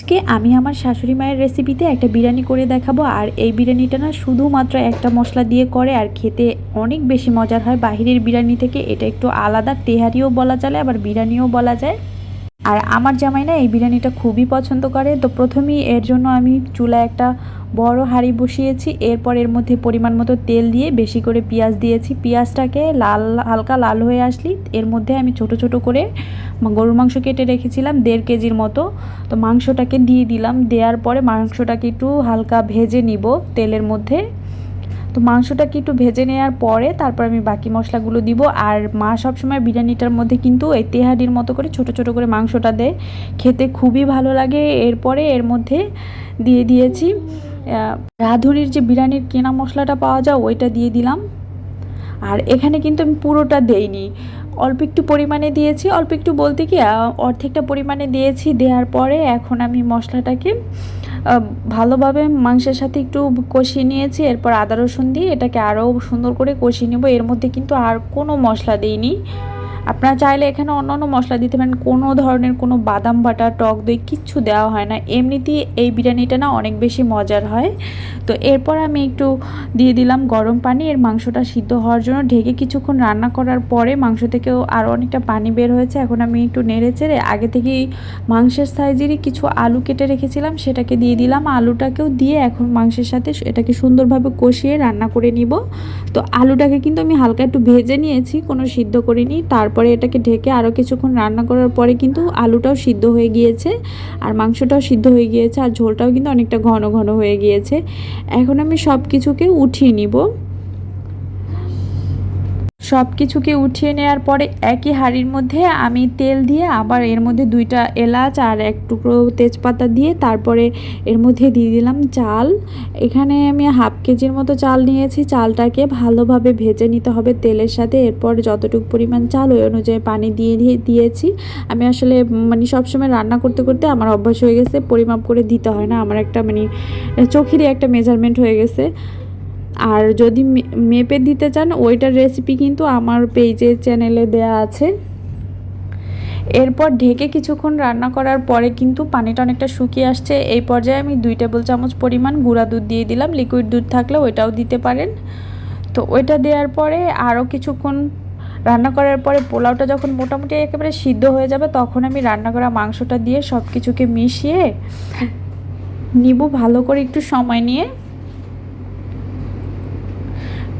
আজকে আমি আমার শাশুড়ি মায়ের রেসিপিতে একটা বিরিয়ানি করে দেখাবো। আর এই বিরিয়ানিটা না শুধুমাত্র একটা মশলা দিয়ে করে, আর খেতে অনেক বেশি মজার হয়। বাহিরের বিরিয়ানি থেকে এটা একটু আলাদা, তেহারিও বলা চলে, আবার বিরিয়ানিও বলা যায়। আর আমার জামাই না এই বিরিয়ানিটা খুবই পছন্দ করে। তো প্রথমেই এর জন্য আমি চুলায় একটা বড় হাঁড়ি বসিয়েছি। এরপর এর মধ্যে পরিমাণ মতো তেল দিয়ে বেশি করে পেঁয়াজ দিয়েছি। পেঁয়াজটাকে লাল, হালকা লাল হয়ে আসলি, এর মধ্যে আমি ছোট ছোট করে গরুর মাংস কেটে রেখেছিলাম, দেড় কেজির মতো। তো মাংসটাকে দিয়ে দিলাম, দেওয়ার পরে মাংসটাকে একটু হালকা ভেজে নিব তেলের মধ্যে। তো মাংসটাকে একটু ভেজে নেওয়ার পরে তারপর আমি বাকি মশলাগুলো দিব। আর মা সবসময় বিরিয়ানিটার মধ্যে কিন্তু এই তেহারির মতো করে ছোট ছোট করে মাংসটা দেয়। খেতে খুবই ভালো লাগে। এরপরে এর মধ্যে দিয়ে দিয়েছি রাঁধুনির যে বিরিয়ানির কেনা মশলাটা পাওয়া যায় ওইটা দিয়ে দিলাম। আর এখানে কিন্তু আমি পুরোটা দেইনি। অল্প একটু পরিমাণে দিয়েছি। অল্প একটু বলতে কি অর্ধেকটা পরিমাণে দিয়েছি। দেওয়ার পরে এখন আমি মশলাটাকে ভালোভাবে মাংসের সাথে একটু কষিয়ে নিয়েছি, এরপর আদা রসুন দিয়ে এটাকে আরও সুন্দর করে কষিয়ে নেব। এর মধ্যে কিন্তু আর কোনো মশলা দিইনি। আপনারা চাইলে এখানে অন্য অন্য মশলা দিতে পারেন। কোনো ধরনের কোনো বাদাম বাটা, টক দই কিচ্ছু দেওয়া হয় না। এমনিতেই এই বিরিয়ানিটা না অনেক বেশি মজার হয়। তো এরপর আমি একটু দিয়ে দিলাম গরম পানি। এর মাংসটা সিদ্ধ হওয়ার জন্য ঢেকে কিছুক্ষণ রান্না করার পরে মাংস থেকেও আরও অনেকটা পানি বের হয়েছে। এখন আমি একটু নেড়ে চেড়ে আগে থেকেই মাংসের সাইজেরই কিছু আলু কেটে রেখেছিলাম। সেটাকে দিয়ে দিলাম। আলুটাকেও দিয়ে এখন মাংসের সাথে এটাকে সুন্দরভাবে কষিয়ে রান্না করে নিব। তো আলুটাকে কিন্তু আমি হালকা একটু ভেজে নিয়েছি। কোনো সিদ্ধ করিনি। তারপর তারপরে এটাকে ঢেকে আরও কিছুক্ষণ রান্না করার পরে কিন্তু আলুটাও সিদ্ধ হয়ে গিয়েছে, আর মাংসটাও সিদ্ধ হয়ে গিয়েছে, আর ঝোলটাও কিন্তু অনেকটা ঘন ঘন হয়ে গিয়েছে। এখন আমি সব কিছুকে উঠিয়ে নিব। সব কিছুকে উঠিয়ে নেওয়ার পরে একই হাঁড়ির মধ্যে আমি তেল দিয়ে আবার এর মধ্যে দুইটা এলাচ আর এক টুকরো তেজপাতা দিয়ে তারপরে এর মধ্যে দিয়ে দিলাম চাল। এখানে আমি হাফ কেজির মতো চাল নিয়েছি। চালটাকে ভালোভাবে ভেজে নিতে হবে তেলের সাথে। এরপর যতটুকু পরিমাণ চাল, ওই অনুযায়ী পানি দিয়ে দিয়েছি। আমি আসলে মানে সবসময় রান্না করতে করতে আমার অভ্যাস হয়ে গেছে। পরিমাপ করে দিতে হয় না। আমার একটা মানে চোখেরই একটা মেজারমেন্ট হয়ে গেছে। আর যদি মেপে দিতে চান, ওইটার রেসিপি কিন্তু আমার পেজের চ্যানেলে দেয়া আছে। এরপর ঢেকে কিছুক্ষণ রান্না করার পরে কিন্তু পানিটা অনেকটা শুকিয়ে আসছে। এই পর্যায়ে আমি দুই টেবিল চামচ পরিমাণ গুঁড়া দুধ দিয়ে দিলাম। লিকুইড দুধ থাকলে ওইটাও দিতে পারেন। তো ওইটা দেওয়ার পরে আরও কিছুক্ষণ রান্না করার পরে পোলাওটা যখন মোটামুটি একেবারে সিদ্ধ হয়ে যাবে, তখন আমি রান্না করা মাংসটা দিয়ে সব কিছুকে মিশিয়ে নিব ভালো করে একটু সময় নিয়ে।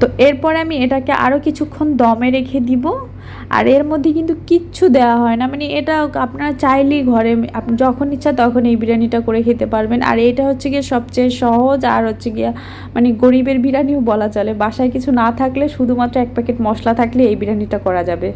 তো এরপর আমি এটাকে আরও কিছুক্ষণ দমে রেখে দিব। আর এর মধ্যে কিন্তু কিচ্ছু দেওয়া হয় না। মানে এটা আপনারা চাইলেই ঘরে যখন ইচ্ছা তখন এই বিরিয়ানিটা করে খেতে পারবেন। আর এটা হচ্ছে গিয়ে সবচেয়ে সহজ আর হচ্ছে গিয়ে মানে গরিবের বিরিয়ানিও বলা চলে। বাসায় কিছু না থাকলে শুধুমাত্র এক প্যাকেট মশলা থাকলে এই বিরিয়ানিটা করা যাবে।